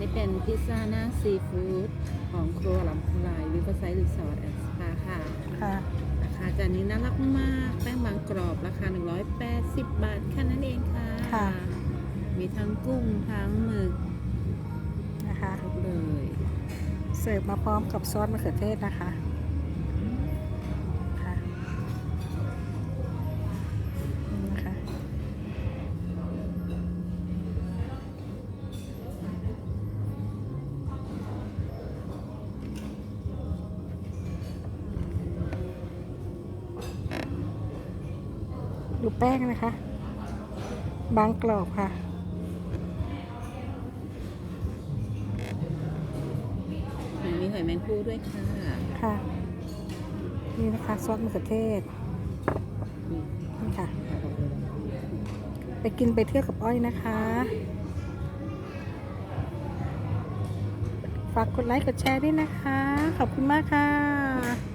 นี่เป็นพิซซ่าหน้าซีฟู้ดของครัวลำพูลายวิวไซต์รีสอร์ทแอนด์สปาค่ะค่ะราคาจานนี้น่ารักมาก แป้งบางกรอบราคา 180 บาท แค่นั้นเองค่ะ ค่ะ มีทั้งกุ้งทั้งหมึกนะคะ ครบเลย เสิร์ฟมาพร้อมกับซอสมะเขือเทศนะคะ ดูแป้งนะคะ บางกรอบค่ะ มีหอยแมงภู่ด้วยค่ะ ค่ะ นี่นะคะซอสมะเขือเทศนี่ค่ะ ไปกินไปเที่ยวกับอ้อยนะคะ ฝากกดไลค์กดแชร์ด้วยนะคะ ขอบคุณมากค่ะ